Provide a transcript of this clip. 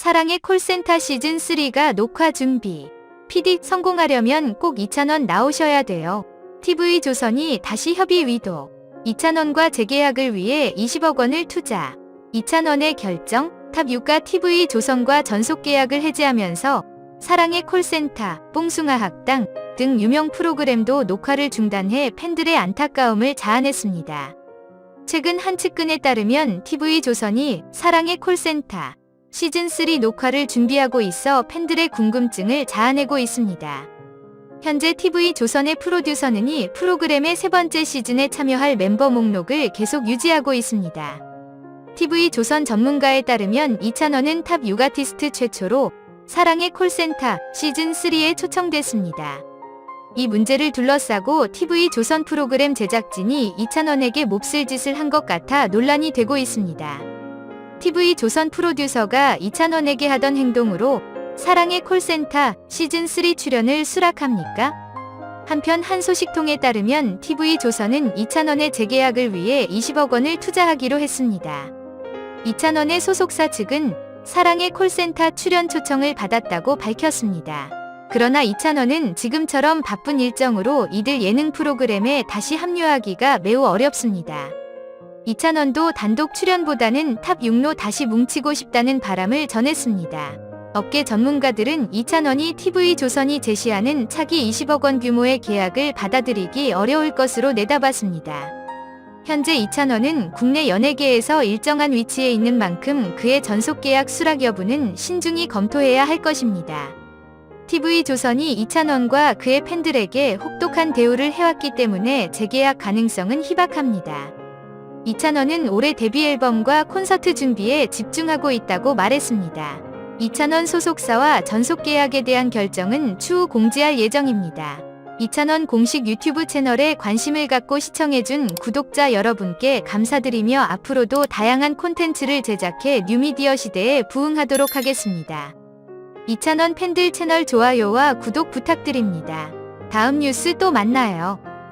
사랑의 콜센터 시즌3가 녹화 준비. PD 성공하려면 꼭 이찬원 나오셔야 돼요. TV 조선이 다시 협의 위도. 이찬원과 재계약을 위해 20억 원을 투자. 이찬원의 결정, 탑 유가 TV 조선과 전속 계약을 해지하면서 사랑의 콜센터, 뽕숭아 학당 등 유명 프로그램도 녹화를 중단해 팬들의 안타까움을 자아냈습니다. 최근 한 측근에 따르면 TV 조선이 사랑의 콜센터 시즌3 녹화를 준비하고 있어 팬들의 궁금증을 자아내고 있습니다. 현재 TV 조선의 프로듀서는 이 프로그램의 세 번째 시즌에 참여할 멤버 목록을 계속 유지하고 있습니다. TV 조선 전문가에 따르면 이찬원은 탑 육아티스트 최초로 사랑의 콜센터 시즌3에 초청됐습니다. 이 문제를 둘러싸고 TV 조선 프로그램 제작진이 이찬원에게 몹쓸 짓을 한 것 같아 논란이 되고 있습니다. TV 조선 프로듀서가 이찬원에게 하던 행동으로 사랑의 콜센터 시즌3 출연을 수락합니까? 한편 한 소식통에 따르면 TV 조선은 이찬원의 재계약을 위해 20억 원을 투자하기로 했습니다. 이찬원의 소속사 측은 사랑의 콜센터 출연 초청을 받았다고 밝혔습니다. 그러나 이찬원은 지금처럼 바쁜 일정으로 이들 예능 프로그램에 다시 합류하기가 매우 어렵습니다. 이찬원도 단독 출연보다는 탑 6로 다시 뭉치고 싶다는 바람을 전했습니다. 업계 전문가들은 이찬원이 TV 조선이 제시하는 차기 20억 원 규모의 계약을 받아들이기 어려울 것으로 내다봤습니다. 현재 이찬원은 국내 연예계에서 일정한 위치에 있는 만큼 그의 전속 계약 수락 여부는 신중히 검토해야 할 것입니다. TV 조선이 이찬원과 그의 팬들에게 혹독한 대우를 해왔기 때문에 재계약 가능성은 희박합니다. 이찬원은 올해 데뷔 앨범과 콘서트 준비에 집중하고 있다고 말했습니다. 이찬원 소속사와 전속 계약에 대한 결정은 추후 공지할 예정입니다. 이찬원 공식 유튜브 채널에 관심을 갖고 시청해준 구독자 여러분께 감사드리며 앞으로도 다양한 콘텐츠를 제작해 뉴미디어 시대에 부응하도록 하겠습니다. 이찬원 팬들 채널 좋아요와 구독 부탁드립니다. 다음 뉴스 또 만나요.